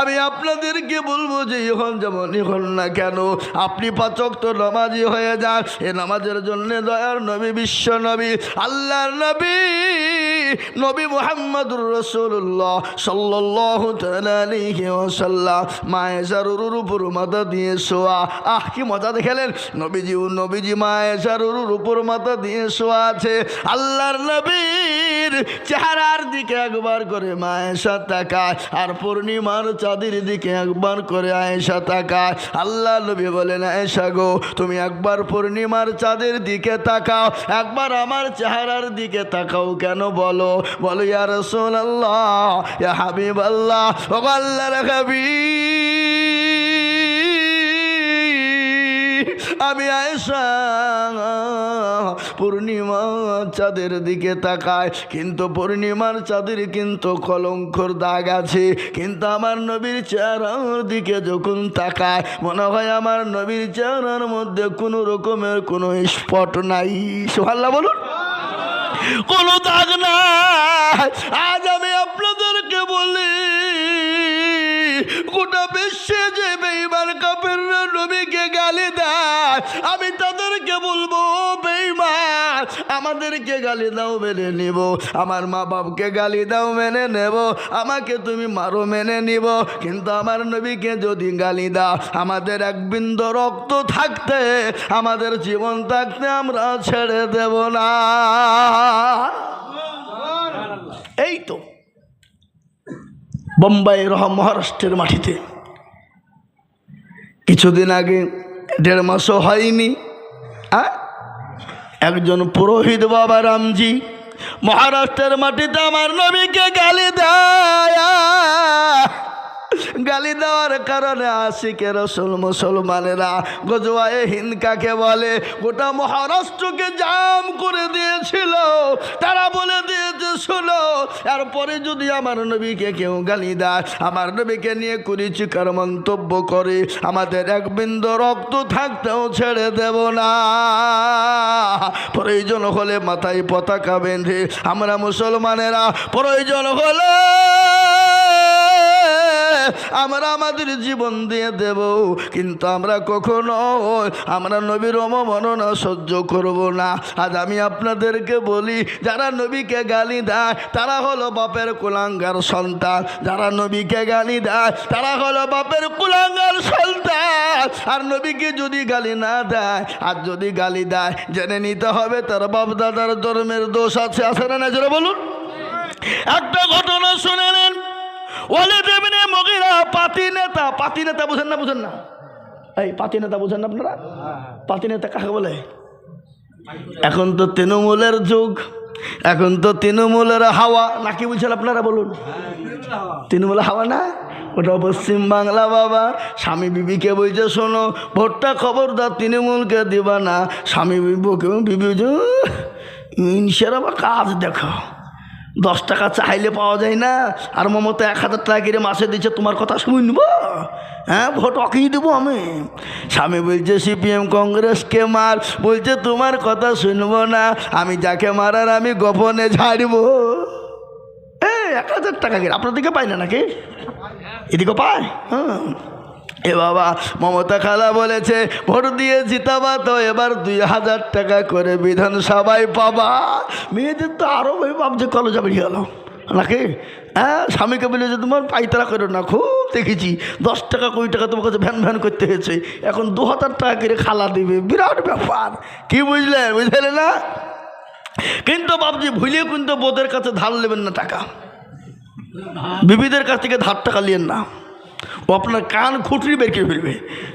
আমি আপনাদেরকে বলব যে এখন যেমন এখন না কেন, আপনি পাচক তো নামাজি হয়ে যান। এ নামাজের জন্য দয়ার নবী বিশ্ব নবী, আল্লাহর নবী। নবী মোহাম্মদুর রসুল্লাহ সাল্লাহ সাল্লাহ মায়েশারুর উপর মাথা দিয়ে শোয়া। আহ, কি মজা দেখেলেন? নবীজি নবীজি মায়েশারুর উপর মাথা দিয়ে শোয়া আছে। আল্লাহর নবীর চেহারার দিকে একবার করে মায়েশা তাকায় আর পূর্ণিমার চাঁদের দিকে একবার করে আয়েশা তাকায়। আল্লাহ নবী বলেন, আয়েশা গো, তুমি একবার পূর্ণিমার চাঁদের দিকে তাকাও। একবার আমার চেহারার দিকে তাকাও কেন বলো? বলো ইয়ার ইয়া হাবিব আল্লাহ ও আল্লাহর আমি আয়েশা, পূর্ণিমা চাঁদের দিকে তাকায় কিন্তু পূর্ণিমার চাঁদের কিন্তু কলঙ্কর দাগ আছে, কিন্তু আমার নবীর চেহারার দিকে যখন তাকায় মনে হয় আমার নবীর চেহারার মধ্যে কোনো রকমের কোনো স্পট নাই। সোহাল্লা বলুন। কোনো দাগ নাই। আজ আমি আপনাদেরকে বলি গোটা বিশ্বে যে বেইমান কাপের নবীকে গালি দেয়। আমি তাদেরকে বলব বেইমান আমাদেরকে গালি দাও, মেনে নিব। আমার মা বাপকে গালি দাও, মেনে নেব। আমাকে তুমি মারো, মেনে নিব। কিন্তু আমার নবীকে যদি গালি দাও, আমাদের এক বিন্দু রক্ত থাকতে, আমাদের জীবন থাকতে আমরা ছেড়ে দেব না। এই তো বোম্বাই রহ মহারাষ্ট্রের মাটিতে কিছুদিন আগে দেড় মাসও হয়নি? একজন পুরোহিত বাবা রামজি মহারাষ্ট্রের মাটিতে আমার নবীকে গালি দেয় গালি দেওয়ার কারণে আশিকে রসুল মুসলমানেরা গজওয়ায়ে হিন্দ কাকে বলে, গোটা মহারাষ্ট্রকে জাম করে দিয়েছিল তারা এরপরে যদি আমার নবীকে কেউ গালি দেয়, আমার নবীকে নিয়ে কুড়িচিকার মন্তব্য করে, আমাদের এক বিন্দু রক্ত থাকতেও ছেড়ে দেব না। প্রয়োজন হলে মাথায় পতাকা বেঁধে, আমরা মুসলমানেরা প্রয়োজন হলে আমরা আমাদের জীবন দিয়ে দেব, কিন্তু আমরা কখনো আমরা নবীর অমননা সহ্য করব না। আজ আমি আপনাদেরকে বলি, যারা নবীকে গালি দেয়, তারা হলো বাপের কুলাঙ্গার সন্তান। যারা নবীকে গালি দেয়, তারা হলো বাপের কুলাঙ্গার সন্তান। আর নবীকে যদি গালি না দেয়, আর যদি গালি দেয়, জেনে নিতে হবে তার বাপ দাদার ধর্মের দোষ আছে আছে না না বলুন। একটা ঘটনা শুনে নেন। পাতি নেতা পাতি নেতা না না? এই পাতি নেতা না আপনারা? পাতি নেতা কাকে বলে? এখন তো তৃণমূলের যুগ, এখন তো তৃণমূলের হাওয়া। নাকি বুঝছেন আপনারা, বলুন। তৃণমূলের হাওয়া না? ওটা পশ্চিম বাংলা বাবা। স্বামী বিবিকে বলছে, শোনো, ভোটটা খবরদার, তৃণমূলকে দিবা না। স্বামী বিবিকে বিবি ইনসার আবার কাজ দেখো। দশ টাকা চাইলে পাওয়া যায় না। আর মমতা এক হাজার টাকা কিনে মাসে দিচ্ছে, তোমার কথা শুনব হ্যাঁ ভোট অকেই দেবো আমি। স্বামী বলছে, সিপিএম কংগ্রেসকে মার। বলছে, তোমার কথা শুনব না। আমি যাকে মারার আমি গোপনে ঝাড়বো। এ এক হাজার টাকা কিনে আপনার দিকে পাই না নাকি? এদিকে পায়? হ্যাঁ এ বাবা, মমতা খালা বলেছে, ভোট দিয়ে জিতাবা তো এবার দুই হাজার টাকা করে বিধানসভায় পাবা। মেয়েদের তো আরও ওই ভাবছে কলেজে বেরিয়ে গেল। নাকি? হ্যাঁ স্বামীকে বলে যে তোমার পাইতারা করো না, খুব দেখেছি। দশ টাকা, কুড়ি টাকা তোমার কাছে ভ্যান ভ্যান করতে হয়েছে। এখন দু হাজার টাকা করে খালা দিবে, বিরাট ব্যাপার। কি বুঝলে? বুঝলে না? কিন্তু বাবজি ভুলিয়ে কিন্তু বোধের কাছে ধার নেবেন না টাকা। বিবিদের কাছ থেকে ধার টাকা নিয়েন না। ও আপনার কান খুঁটরি বের করে ফেলবে।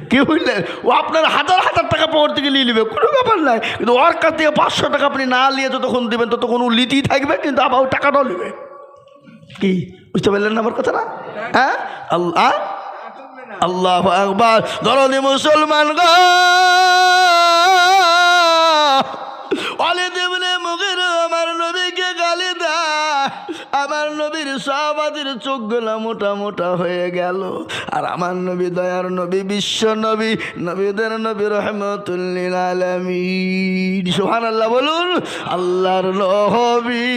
কে বুঝলেন ও আপনার হাজার হাজার টাকা পর থেকে নিয়ে নেবে, কোনো ব্যাপার নাই। কিন্তু ওর কাছ থেকে পাঁচশো টাকা আপনি না নিয়ে যতক্ষণ দেবেন, ততক্ষণ ও লিতেই থাকবে, কিন্তু আবার ও টাকাটাও নেবে। কি? বুঝতে পারলেন না আমার কথা না হ্যাঁ? আল্লাহ? আল্লাহ আকবর। ধরনি মুসলমান গো! সাহাবাদের চোখগুলো মোটা মোটা হয়ে গেল। আর আমার নবী দয়ার নবী, বিশ্ব নবী, নবীদের নবী রহমতুল্লিল আলমিন। সোহান আল্লাহ বলুন, আল্লাহর নবী।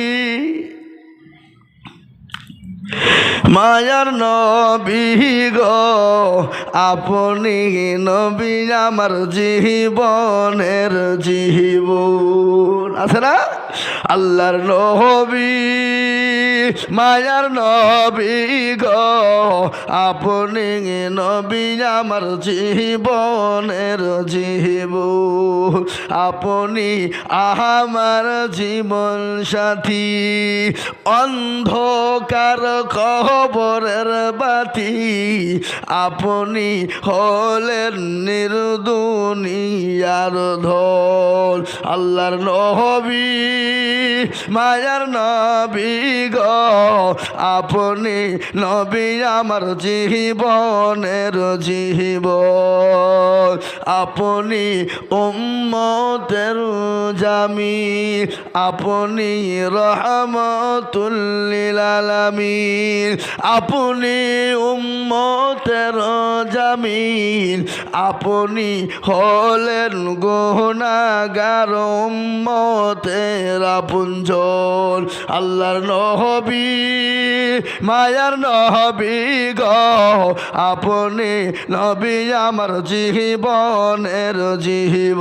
মায়ার নবী গো, আপনি নবী আমার জীবনের জীবন। আছে না? আল্লাহর নবী, মায়ার নবী গো। আপনি নবী আমার জীবনের জীবন আপনি আমার জীবন সাথী। অন্ধকার খবরের বাতি। আপনি হলেন নির্দুনিয়ার ধল আল্লাহর নবী মায়ার নবী গ, আপনি নবী আমার জীবনের জীব আপনি উম্মতের জামি, আপনি রহমতুল্লিল আলামিন। আপনি উম্মতের জামিন, আপনি হলেন গহনাগার উম্মতের আপনজন আল্লাহর নহবি মায়ার নহবি গ। আপনি নবী আমার জীবনের জীব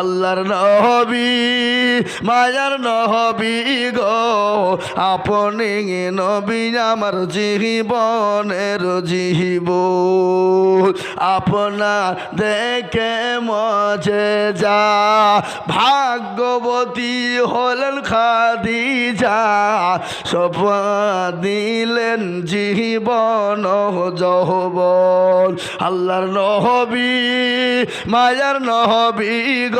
আল্লাহর নহবি মায়ার নহবি গ। আপনি নবী আমার জীবনের জীব আপনা দেখে মজে যা ভাগ্যবতী হলেন খাদিজা সব দিলেন জীবন জহবন আল্লাহর নহবি মায়ার নহবি গ,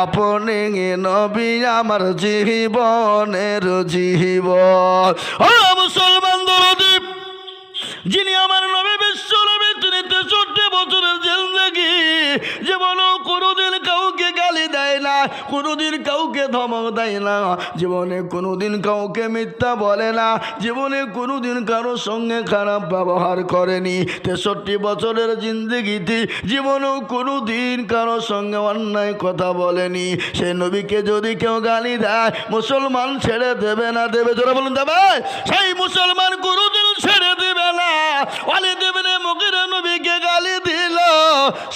আপনি নবী আমার জীবনের জীবন। মুসলমান দরদীপ যিনি আমার জীবনও কোনোদিন কাউকে গালি দেয় না, কোনোদিন কাউকে ধমক দেয় না। জীবনে কোনোদিন কাউকে মিথ্যা বলে না, জীবনে কোনোদিন কারোর সঙ্গে খারাপ ব্যবহার করেনি। তেষট্টি বছরের জিন্দগিতে জীবনেও কোনোদিন কারোর সঙ্গে অন্যায় কথা বলেনি। সে নবীকে যদি কেউ গালি দেয়, মুসলমান ছেড়ে দেবে না, দেবে? জোরে বলুন দেবে সেই মুসলমান কোনোদিন ছেড়ে দেবে না। অলি দেবে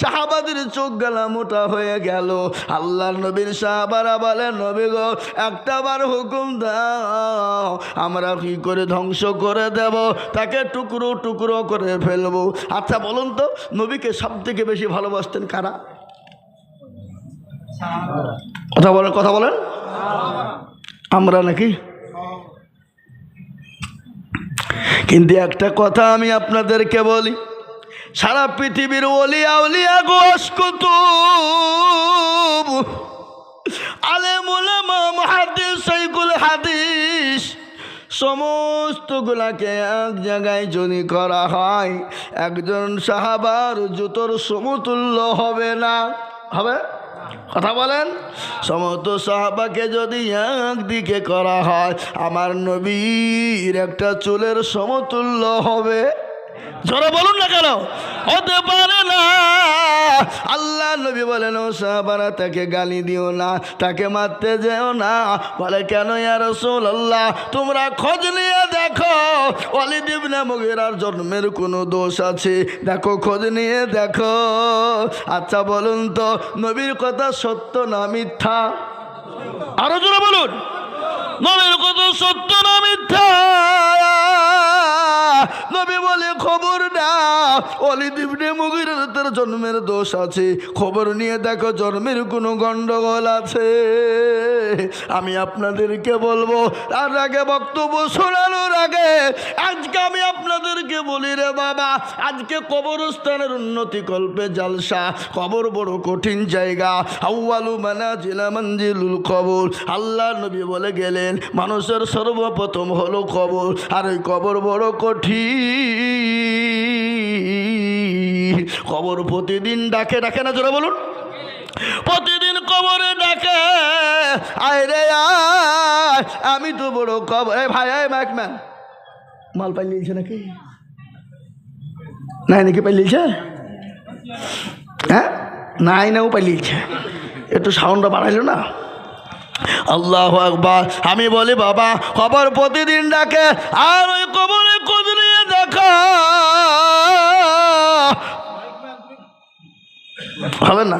সাহাবাদের চোখ গেলা, মোটা হয়ে গেল। আল্লাহর নবীর সাহাবারা বলে নবী গো, একটা বার হুকুম দাও, আমরা কি করে ধ্বংস করে দেব? তাকে টুকরো টুকরো করে ফেলব। আচ্ছা বলুন তো, নবীকে সব থেকে বেশি ভালোবাসতেন কারা? কথা বলেন কথা বলেন। আমরা নাকি? কিন্তু একটা কথা আমি আপনাদেরকে বলি সারা পৃথিবীর অলিয়া উলিয়া গোস কুতুব আলেম উলামা মুহাদ্দিস সাইকুল হাদিস। সমস্তগুলাকে এক জায়গায় যদি করা হয়, একজন সাহাবার জুতোর সমতুল্য হবে না। হবে? কথা বলেন? সমস্ত সাহাবাকে যদি একদিকে করা হয়, আমার নবীর একটা চুলের সমতুল্য হবে। জোরে বলুন না কেন? হতে পারে না। আল্লাহ নবী বলেন, ও সাহাবারা, তাকে গালি দিও না, তাকে মারতে যেও না। বলে, কেন ইয়া রসুল আল্লাহ তোমরা খোঁজ নিয়ে দেখো অলিদ ইবনে মুগিরার জন্মের কোনো দোষ আছে। দেখো, খোঁজ নিয়ে দেখো। আচ্ছা বলুন তো, নবীর কথা সত্য না মিথ্যা? আরও জোরে বলুন। নবীর কথা সত্য না মিথ্যা? বলে খবর না। অলিদ ইবনে মুগিরার জন্মের দোষ আছে। খবর নিয়ে দেখো জন্মের কোনো গন্ডগোল আছে। আমি আপনাদেরকে বলব, তার আগে বক্তব্য শোনানোর আগে, আজকে আমি আপনাদেরকে বলি রে বাবা, আজকে কবরস্থানের উন্নতি কল্পে জালসা, কবর বড় কঠিন জায়গা, আউয়ালু মানা জিলা মঞ্জিলুল কবর। আল্লাহ নবী বলে গেলেন, মানুষের সর্বপ্রথম হলো কবর, আর ওই কবর বড় কঠিন। কবর প্রতিদিন ডাকে ডাকে না জোরে বলুন। প্রতিদিন কবরে ডাকে, আয় রে আমি তো বড় কবর ভাই আয় ম্যাকম্যান মাল পাই লিয়েছে নাকি? নাই নাকি পাই লিয়েছে হ্যাঁ? নাই নাও পাই লিয়েছে একটু সাউন্ডটা বাড়াইলো না? আল্লাহ আকবার। আমি বলি, বাবা খবর প্রতিদিন ডাকে, আর ওই কবরে নিয়ে দেখা। হবে না?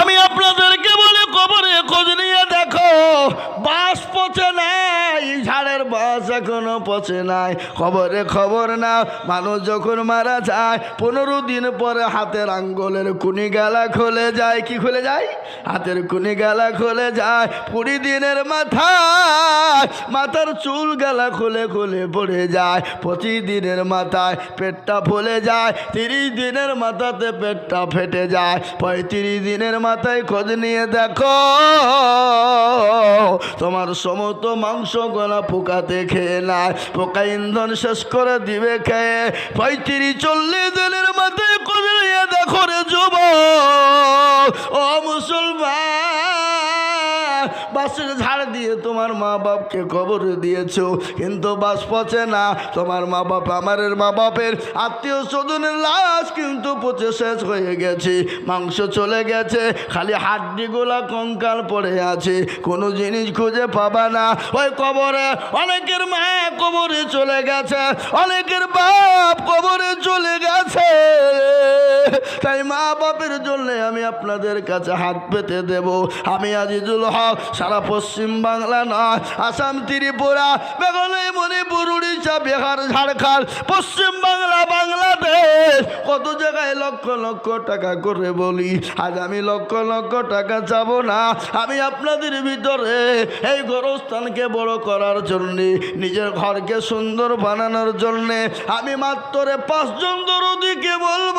আমি আপনাদেরকে বলি কবরে খোঁজ নিয়ে দেখো বাস পচে নাই ঝাড়ের এখনও পচে নাই। খবরে খবর না মানুষ যখন মারা যায়, পনেরো দিন পরে হাতের আঙ্গুলের কুনি গালা খুলে যায়। কি খুলে যায়? হাতের কুনি গালা খুলে যায়। কুড়ি দিনের মাথায় মাথার চুল গালা খুলে খুলে পড়ে যায়। পঁচিশ দিনের মাথায় পেটটা ফুলে যায়। তিরিশ দিনের মাথাতে পেটটা ফেটে যায়। পঁয়ত্রিশ দিনের মাথায় খোঁজ নিয়ে দেখো, তোমার সমস্ত মাংস গলা পোকাতে খেয়ে নেয় পোকা ইন্ধন শেষ করে দিবে খেয়ে। পঁয়ত্রিশ, চল্লিশ দিনের মাথায় নিয়ে দেখো রে যুব ও মুসলমান বাসের ঝাড় দিয়ে তোমার মা বাপকে কবর দিয়েছ। কিন্তু বাস পচে না। তোমার মা বাপ আমারের মা বাপের আত্মীয় স্বজনের লাশ কিন্তু পচে শেষ হয়ে গেছে। মাংস চলে গেছে, খালি হাড্ডিগুলা কঙ্কাল পড়ে আছে। কোনো জিনিস খুঁজে পাবা না। ওই কবরে অনেকের মা কবরে চলে গেছে, অনেকের বাপ কবরে চলে গেছে। তাই মা বাপের জন্য আমি আপনাদের কাছে হাত পেতে দেব। আমি আজিজুল হক, সারা পশ্চিম বাংলা নয়, আসাম, ত্রিপুরা, মেঘালয়, মণিপুর, উড়িষ্যা, বিহার, ঝাড়খণ্ড, পশ্চিম বাংলা, বাংলাদেশ। কত জায়গায় লক্ষ লক্ষ টাকা করে বলি, আজ আমি লক্ষ লক্ষ টাকা চাবো না। আমি আপনাদের ভিতরে এই গরস্থানকে বড় করার জন্যে, নিজের ঘরকে সুন্দর বানানোর জন্যে, আমি মাত্র পাঁচজন দরদিকে বলব।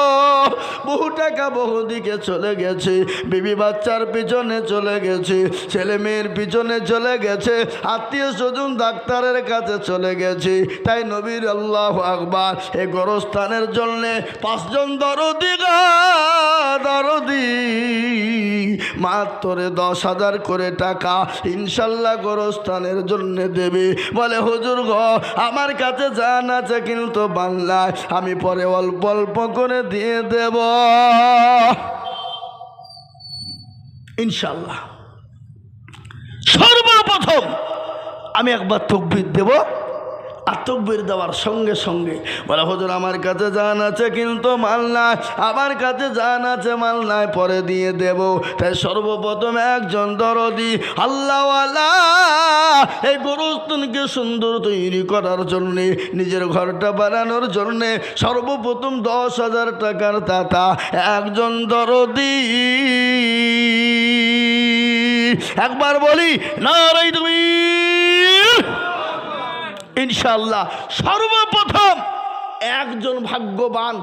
বহু টাকা বহু দিকে চলে গেছে। বিবি বাচ্চার পিছনে চলে গেছে। ছেলে মেয়ের পিছনে চলে গেছে। আত্মীয় স্বজন ডাক্তারের কাছে চলে গেছে। তাই নবীর আল্লাহ আকবার এ গরস্থানের জন্যে পাঁচজন দরদি দরদি। মাত্র দশ হাজার করে টাকা ইনশাল্লাহ গরস্থানের জন্য দেবে। বলে, হুজুর গ, আমার কাছে জান আছে, কিন্তু বাংলায় আমি পরে অল্প অল্প করে দিয়ে দেব। ইনশাল্লাহ সর্বপ্রথম আমি একবার তকবির দেব। আর তকবির দেওয়ার সঙ্গে সঙ্গে বলে, হুজুর, আমার কাছে জান আছে কিন্তু মাল নাই, আমার কাছে জান আছে, মাল নাই, পরে দিয়ে দেব। তাই সর্বপ্রথম একজন দরদি, আল্লাহওয়ালা, এই গরুস্থানকে সুন্দর তৈরি করার জন্যে, নিজের ঘরটা বানানোর জন্যে সর্বপ্রথম দশ হাজার টাকার দাতা একজন দরদি। একবার বলি না তুমি ইনশাল্লাহ সর্বপ্রথম একজন ভাগ্যবান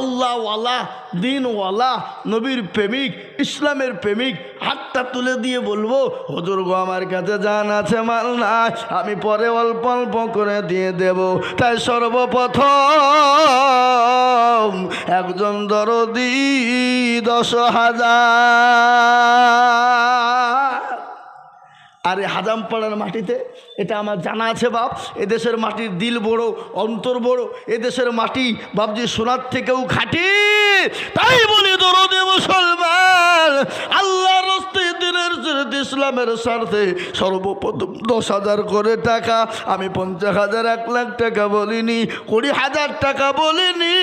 আল্লাহওয়ালা, দিনওয়ালা, নবীর প্রেমিক, ইসলামের প্রেমিক, হাতটা তুলে দিয়ে বলব, হজুর গো, আমার কাছে জান আছে, মাল নাই, আমি পরে অল্প অল্প করে দিয়ে দেব। তাই সর্বপ্রথম একজন দরদি দশ হাজার। আর এই হাজামপাড়ার মাটিতে, এটা আমার জানা আছে বাপ, এদেশের মাটির দিল বড়, অন্তর বড়, এদেশের মাটি বাপজি সোনার থেকেও খাটি। তাই বলি দরদে মুসলমান আল্লাহ রস্তে দিনের ইসলামের স্বার্থে সর্বপ্রথম দশ হাজার করে টাকা, আমি পঞ্চাশ হাজার, এক লাখ টাকা বলিনি, কুড়ি হাজার টাকা বলিনি।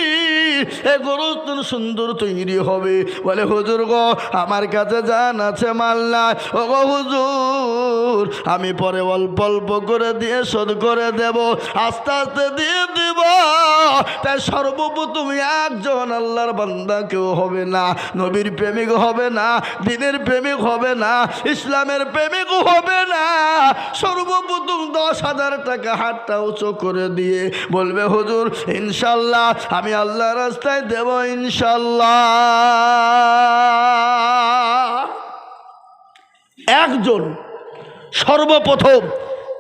এ গরুস্থান সুন্দর তৈরি হবে। বলে, হুজুর গো, আমার কাছে জান আছে মাল্লা। ও গো হুজুর, আমি পরে অল্প অল্প করে দিয়ে শোধ করে দেব, আস্তে আস্তে দিয়ে দিব। তাই সর্বপ্রথম একজন আল্লাহর বান্দা কেউ হবে না। নবীর প্রেমিক হবে না, দিনের প্রেমিক হবে না, ইসলামের প্রেমিক হবে না। সর্বপ্রথম দশ হাজার টাকা হাতটা উঁচু করে দিয়ে বলবে, হুজুর, ইনশাল্লাহ আমি আল্লাহ রাস্তায় দেব ইনশাল্লাহ। একজন সর্বপ্রথম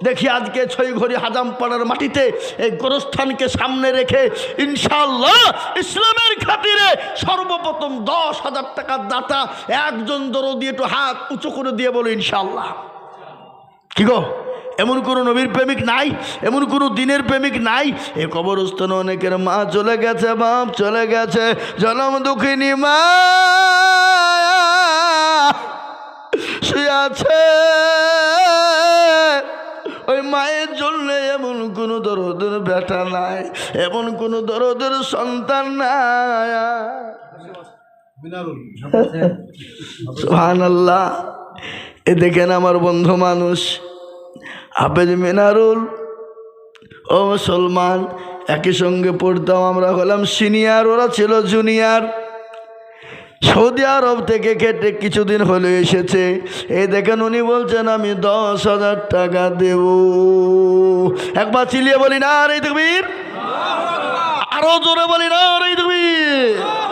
দেখি আজকে ছয়ঘড়ি হাজামপাড়ার মাটিতে এই গোরস্থানকে সামনে রেখে ইনশাল্লাহ ইসলামের খাতিরে সর্বপ্রথম দশ হাজার টাকার দাতা একজন দরদি একটু হাত উঁচু করে দিয়ে বলো ইনশাল্লাহ। কি গো? এমন কোনো নবীর প্রেমিক নাই এমন কোনো দিনের প্রেমিক নাই। এ কবরস্থানে অনেকের মা চলে গেছে বাপ চলে গেছে জনম দুঃখিনী মা। সে আছে। ওই মায়ের জন্য এমন কোনো দরদের বেটা নাই এমন কোনো দরদের সন্তান নাই। সুহান আল্লাহ এ দেখেন আমার বন্ধু মানুষ। হাফেজ মিনারুল, ও মুসলমান, একই সঙ্গে পড়তাম আমরা হলাম সিনিয়র, ওরা ছিল জুনিয়র। সৌদি আরব থেকে কেটে কিছুদিন হলে এসেছে। এই দেখেন উনি বলছেন, আমি দশ হাজার টাকা দেব। একবার চিলিয়ে বলি, না রে তকবীর। আরও জোরে বলি, না রে তকবীর।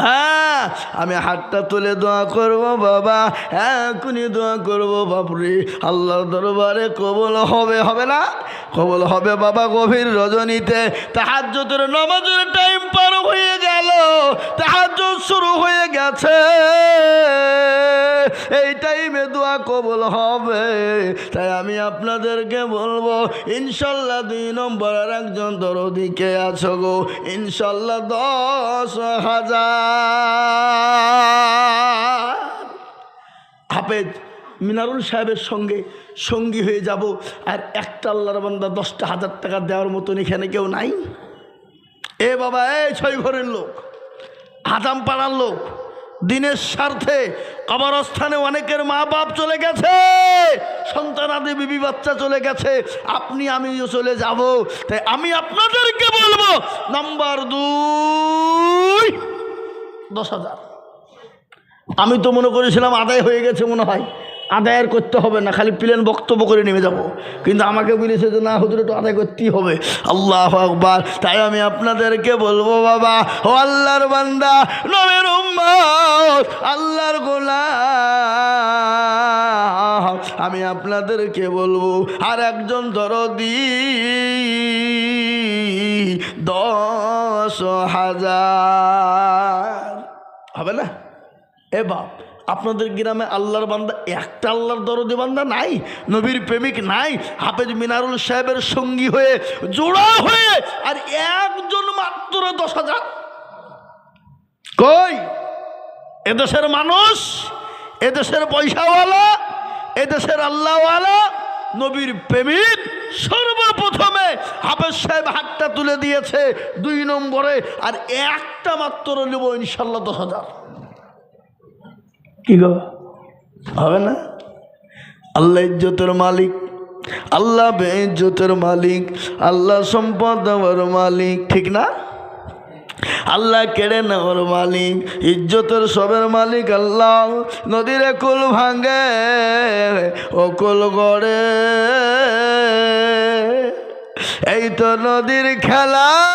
হ্যাঁ আমি হাতটা তুলে দোয়া করব বাবা হ্যাঁ এখনই দোয়া করব বাপরে। আল্লাহর দরবারে কবল হবে হবে না? কবল হবে বাবা গভীর রজনীতে। তাহাজ্জুদের নমাজের টাইম পার হয়ে গেল তাহাজ্জুদ শুরু হয়ে গেছে। এই টাইমে দোয়া কবল হবে। তাই আমি আপনাদেরকে বলব, ইনশাল্লাহ দুই নম্বরের একজন দরদিকে আছো গো? ইনশাল্লাহ দশ হাজার। হাফেজ, মিনারুল সাহেবের সঙ্গে সঙ্গী হয়ে যাব। আর একটা আল্লাহর বান্দা দশটা হাজার টাকা দেওয়ার মতন এখানে কেউ নাই? এ বাবা, এই ছয় ঘরের লোক হাজাম পাড়ার লোক, দিনের স্বার্থে কবরস্থানে অনেকের মা বাপ চলে গেছে সন্তানাদি বিবি বাচ্চা চলে গেছে, আপনি, আমিও চলে যাব। তাই আমি আপনাদেরকে বলব, নাম্বার দুই, দশ হাজার। আমি তো মনে করেছিলাম আদায় হয়ে গেছে মনে হয়। আদায় আর করতে হবে না, খালি প্লেন বক্তব্য করে নেমে যাব। কিন্তু আমাকে বলেছে যে, না হুজুর, একটু আদায় করতেই হবে। আল্লাহ আকবার। তাই আমি আপনাদেরকে বলব, বাবা, ও আল্লাহর বান্দা, নবের আল্লাহর গোলাম। আমি আপনাদেরকে বলব, আর একজন দরদি, দশ হাজার। হবে না? এ বাপ আপনাদের গ্রামে আল্লাহর বান্দা, একটা আল্লাহর দরদি বান্দা নাই, নবীর প্রেমিক নাই, হাফেজ মিনারুল সাহেবের সঙ্গী হয়ে, জোড়া হয়ে, আর একজন মাত্র দশ হাজার। কই? এদেশের মানুষ, এদেশের পয়সাওয়ালা, এদেশের আল্লাহওয়ালা, নবীর প্রেমিক সর্বপ্রথমে হাফেজ সাহেব হাতটা তুলে দিয়েছে দুই নম্বরে, আর একটা মাত্র নেব ইনশাল্লাহ দশ হাজার। কি গো? হবে না? আল্লাহ ইজ্জতের মালিক, আল্লাহ বে বেজ্জতের মালিক, আল্লাহ সম্পদ দেওয়ার মালিক, ঠিক না? আল্লাহ কেড়ে নেওয়ার মালিক, ইজ্জতের সবের মালিক আল্লাহ। নদীর কুল ভাঙে ও কুল গড়ে। এই তো নদীর খেলা।